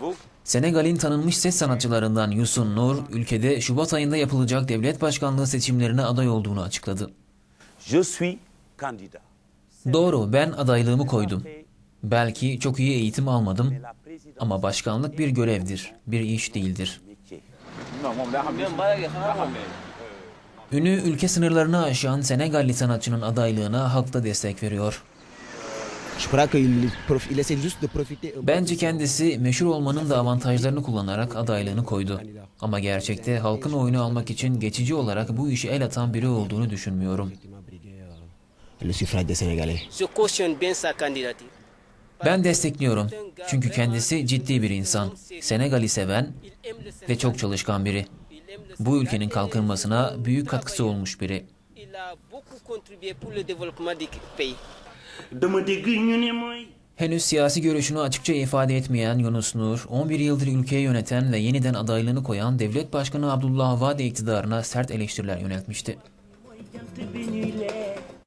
Vous Senegal'in tanınmış ses sanatçılarından Youssou Nur, ülkede Şubat ayında yapılacak devlet başkanlığı seçimlerine aday olduğunu açıkladı. Doğru, ben adaylığımı koydum. Belki çok iyi eğitim almadım ama başkanlık bir görevdir, bir iş değildir. Ünü ülke sınırlarını aşan Senegalli sanatçının adaylığına halk da destek veriyor. Bence kendisi meşhur olmanın da avantajlarını kullanarak adaylığını koydu. Ama gerçekte halkın oyunu almak için geçici olarak bu işe el atan biri olduğunu düşünmüyorum. Ben destekliyorum. Çünkü kendisi ciddi bir insan. Senegal'i seven ve çok çalışkan biri. Bu ülkenin kalkınmasına büyük katkısı olmuş biri. Dama dégg ñu ne mooy Henüz siyasi görüşünü açıkça ifade etmeyen Yunus Nur, 11 yıldır ülkeyi yöneten ve yeniden adaylığını koyan devlet başkanı Abdullah Vade iktidarına sert eleştiriler yöneltmişti.